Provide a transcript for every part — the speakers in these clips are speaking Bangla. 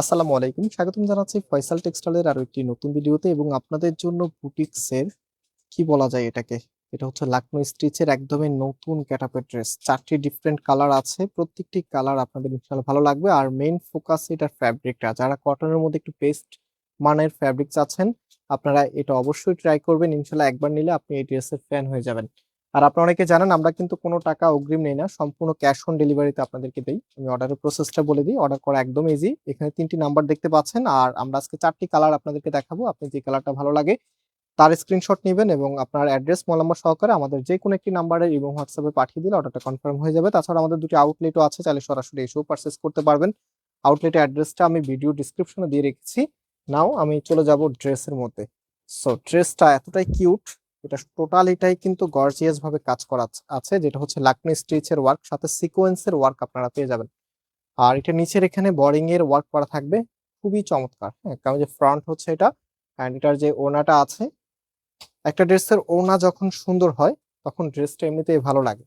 আসসালামু আলাইকুম। স্বাগতম জানাচ্ছি ফয়সাল টেক্সটাইলের আরও একটি নতুন ভিডিওতে এবং আপনাদের জন্য বুটিক্সের কি বলা যায় এটাকে? এটা হচ্ছে লাকনো স্টিচের একদমই নতুন ক্যাটাপের ড্রেস। চারটি ডিফারেন্ট কালার আছে। প্রত্যেকটি কালার আপনাদের ইনশাআল্লাহ ভালো লাগবে। আর মেইন ফোকাস এটার ফ্যাব্রিকটা। যারা কটনের মধ্যে একটু পেস্ট মানের ফ্যাব্রিক চাচ্ছেন আপনারা এটা অবশ্যই ট্রাই করবেন। ইনশাআল্লাহ একবার নিলে আপনি এই ড্রেসের ফ্যান হয়ে যাবেন। আর আপনারা অনেকে জানেন, আমরা কিন্তু কোনো টাকা অগ্রিম নেই না, সম্পূর্ণ ক্যাশ অন ডেলিভারিতে আপনাদেরকে দেই। আমি অর্ডারের প্রসেসটা বলে দিই অর্ডার করা একদম ইজি এখানে তিনটি নাম্বার দেখতে পাচ্ছেন, আর আমরা আজকে চারটি কালার আপনাদেরকে দেখাবো। আপনি যে কালারটা ভালো লাগে, তার স্ক্রিনশট নেবেন এবং আপনার অ্যাড্রেস মোবাইল সহকারে আমাদের যে কোনো একটি নাম্বারে এবং হোয়াটসঅ্যাপে পাঠিয়ে দিলে অর্ডারটা কনফার্ম হয়ে যাবে। তাছাড়া আমাদের দুটি আউটলেটও আছে, চাইলে সরাসরি এসেও পারচেস করতে পারবেন। আউটলেটের অ্যাড্রেসটা আমি ভিডিও ডিসক্রিপশনে দিয়ে রেখেছি। নাও আমি চলে যাব ড্রেসের মধ্যে। সো ড্রেসটা এতটাই কিউট এটা টোটালিটাই কিন্তু গর্জিয়াস ভাবে কাজ করা আছে যেটা হচ্ছে লাকনি স্টিচের ওয়ার্ক সাথে সিকোয়েন্সের ওয়ার্ক আপনারা পেয়ে যাবেন। আর এটা নিচের এখানে বোরিং এর ওয়ার্ক করা থাকবে, খুবই চমৎকার হ্যাঁ কারণ যে ফ্রন্ট হচ্ছে এটা এটার যে ওনাটা আছে, একটা ড্রেসের ওনা যখন সুন্দর হয়, তখন ড্রেসটা এমনিতেই ভালো লাগে।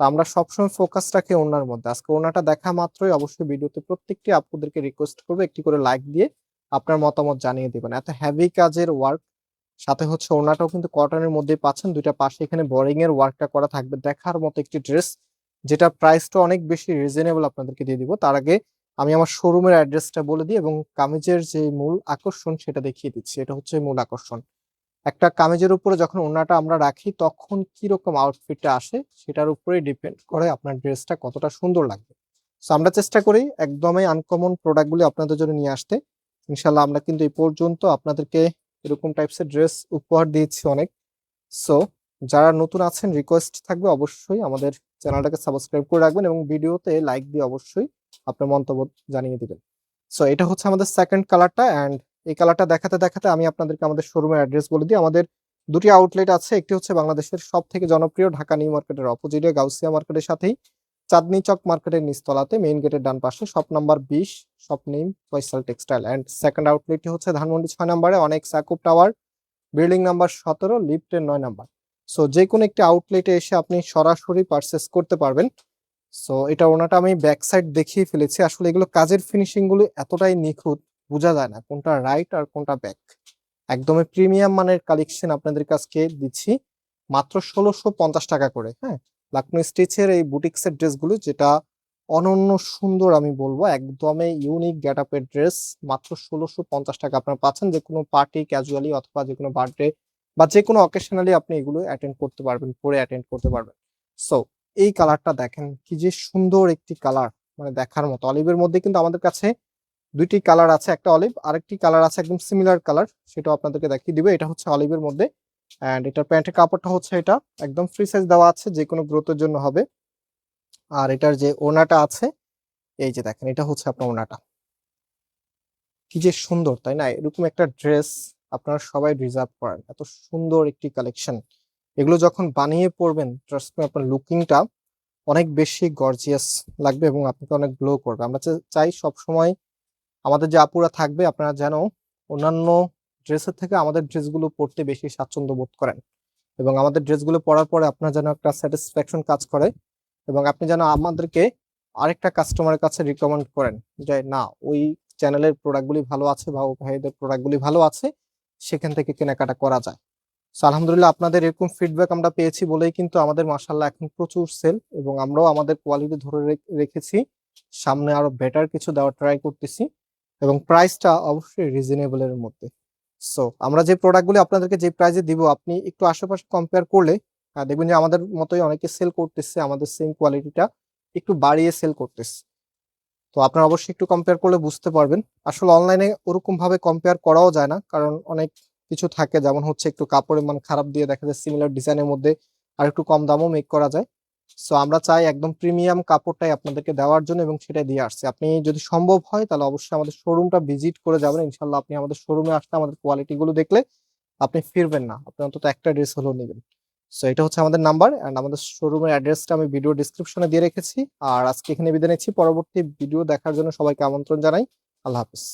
তো আমরা সবসময় ফোকাস রাখি ওনার মধ্যে। আজকে ওনাটা দেখা মাত্রই, অবশ্যই ভিডিওতে প্রত্যেকটি আপুদেরকে রিকোয়েস্ট করব, একটি করে লাইক দিয়ে আপনার মতামত জানিয়ে দিবেন। এত হেভি কাজের ওয়ার্ক সাথে হচ্ছে ওনাটাও কিন্তু কটনের মধ্যে পাচ্ছেন। দুইটা পাশে এখানে বোরিং এর ওয়ার্কটা করা থাকবে। দেখার মতো একটি ড্রেস যেটা প্রাইসটা অনেক বেশি রিজনেবল আপনাদেরকে দিয়ে দিব। তার আগে আমি আমার শোরুমের অ্যাড্রেসটা বলে দিই এবং কামিজের যে মূল আকর্ষণ সেটা দেখিয়ে দিচ্ছি। এটা হচ্ছে মূল আকর্ষণ। একটা কামিজের উপরে যখন ওনাটা আমরা রাখি তখন কি রকম আউটফিটটা আসে সেটার উপরে ডিপেন্ড করে আপনার ড্রেসটা কতটা সুন্দর লাগবে। সো আমরা চেষ্টা করি একদমই আনকমন প্রোডাক্টগুলি আপনাদের জন্য নিয়ে আসতে। ইনশাল্লাহ আমরা কিন্তু এই পর্যন্ত আপনাদেরকে এরকম টাইপসের ড্রেস উপহার দিয়েছি অনেক। সো যারা নতুন আছেন রিকোয়েস্ট থাকবে অবশ্যই আমাদের চ্যানেলটাকে সাবস্ক্রাইব করে রাখবেন এবং ভিডিওতে লাইক দিয়ে অবশ্যই আপনার মন্তব্য জানিয়ে দিবেন। সো এটা হচ্ছে আমাদের সেকেন্ড কালারটা অ্যান্ড এই কালারটা দেখাতে দেখাতে আমি আপনাদেরকে আমাদের শোরুমের অ্যাড্রেস বলে দিই। আমাদের দুটি আউটলেট আছে, একটি হচ্ছে বাংলাদেশের সব থেকে জনপ্রিয় ঢাকা নিউ মার্কেটের অপোজিটে গাউসিয়া মার্কেটের সাথেই, চাঁদনি চক মার্কেটের নিচতলাতে মেইন গেটের ডান পাশে শপ নাম্বার বিশ shop name Faisal textile and second আউটলেটটি হচ্ছে ধানমন্ডি ছয় নম্বরে অনেক সাকুব টাওয়ার বিল্ডিং নাম্বার সতেরো লিফটের নয় নাম্বার। সো যে কোনো একটি আউটলেটে এসে আপনি সরাসরি পারচেস করতে পারবেন। সো এটা ওনাটা আমি ব্যাক সাইড দেখিয়ে ফেলেছি। আসলে এগুলো কাজের ফিনিশিংগুলো এতটাই নিখুঁত, বোঝা যায় না কোনটা রাইট আর কোনটা ব্যাক একদমই প্রিমিয়াম মানের কালেকশন আপনাদের কাছকে দিচ্ছি। মাত্র ষোলোশো পঞ্চাশ টাকা করে হ্যাঁ? লাকনো স্টিচের এই বুটিক্সের ড্রেসগুলো যেটা অনন্য সুন্দর আমি বলব, একদমই ইউনিক গেট আপের ড্রেস মাত্র ষোলোশো পঞ্চাশ টাকা আপনারা পাচ্ছেন যে কোনো পার্টি ক্যাজুয়ালি অথবা যে কোনো বার্থডে বা যে কোনো অকেশনালি আপনি এগুলো অ্যাটেন্ড করতে পারবেন, পরে অ্যাটেন্ড করতে পারবেন। সো এই কালারটা দেখেন, কি যে সুন্দর একটি কালার মানে দেখার মতো। অলিভের মধ্যে কিন্তু আমাদের কাছে দুইটি কালার আছে, একটা অলিভ আরেকটি কালার আছে একদম সিমিলার কালার সেটাও আপনাদেরকে দেখিয়ে দিবে। এটা হচ্ছে অলিভের মধ্যে অ্যান্ড এটার প্যান্টের কাপড়টা হচ্ছে এটা, একদম ফ্রি সাইজ দেওয়া আছে যে কোনো গ্রোথের জন্য হবে। আর এটার যে ওনাটা আছে, এই যে দেখেন, এটা হচ্ছে আপনার ওনাটা। কি যে সুন্দর, তাই না? এরকম একটা ড্রেস আপনারা সবাই রিজার্ভ করেন। এত সুন্দর একটি কালেকশন এগুলো যখন বানিয়ে পরবেন ট্রাস্ট আপনার লুকিংটা অনেক বেশি গর্জিয়াস লাগবে এবং আপনাকে অনেক গ্লো করবে। আমরা চাই সব সময় আমাদের যে আপুরা থাকবে, আপনারা যেন অন্যান্য ড্রেসের থেকে আমাদের ড্রেসগুলো পরতে বেশি স্বাচ্ছন্দ্য বোধ করেন। এবং আমাদের ড্রেসগুলো পরার পরে আপনার যেন একটা স্যাটিসফ্যাকশন কাজ করে। এবং আপনি যেন আমাদেরকে আরেকটা কাস্টমারের কাছে রিকমেন্ড করেন যে, না, ওই চ্যানেলের প্রোডাক্টগুলি ভালো আছে বা ও ভাইদের প্রোডাক্টগুলি ভালো আছে, সেখান থেকে কেনাকাটা করা যায়। সো আলহামদুলিল্লাহ আপনাদের এরকম ফিডব্যাক আমরা পেয়েছি বলেই কিন্তু আমাদের মাসাল্লাহ এখন প্রচুর সেল এবং আমরাও আমাদের কোয়ালিটি ধরে রেখেছি। সামনে আরও বেটার কিছু দেওয়ার ট্রাই করতেছি এবং প্রাইসটা অবশ্যই রিজনেবলের মধ্যে। সো আমরা যে প্রোডাক্টগুলি আপনাদেরকে যে প্রাইসে দিব, আপনি একটু আশেপাশে কম্পেয়ার করলে দেখবেন যে আমাদের মতোই অনেকে সেল করতেছে, আমাদের সেম কোয়ালিটিটা একটু বাড়িয়ে সেল করতেছে। তো আপনারা অবশ্যই একটু কম্পেয়ার করলে বুঝতে পারবেন। আসলে অনলাইনে ওরকম ভাবে কম্পেয়ার করাও যায় না, কারণ অনেক কিছু থাকে, যেমন হচ্ছে একটু কাপড়ের মান খারাপ দিয়ে দেখা যায় সিমিলার ডিজাইনের মধ্যে আর একটু কম দামও মেক করা যায়। সো আমরা চাই একদম প্রিমিয়াম কাপড়টাই আপনাদেরকে দেওয়ার জন্য এবং সেটাই দিয়ে আসছি। আপনি যদি সম্ভব হয়, তাহলে অবশ্যই আমাদের শোরুমটা ভিজিট করে যাবেন। ইনশাল্লাহ আপনি আমাদের শোরুমে আসলে আমাদের কোয়ালিটি গুলো দেখলে আপনি ফিরবেন না। আপনি অন্তত একটা ড্রেস হলেও নেবেন। সো এটা হচ্ছে আমাদের নাম্বার এন্ড আমাদের শোরুমের অ্যাড্রেসটা আমি ভিডিও ডিসক্রিপশনে দিয়ে রেখেছি। আর আজকে এখানে বিদায় নিচ্ছি। পরবর্তী ভিডিও দেখার জন্য সবাইকে আমন্ত্রণ জানাই। আল্লাহ হাফিজ।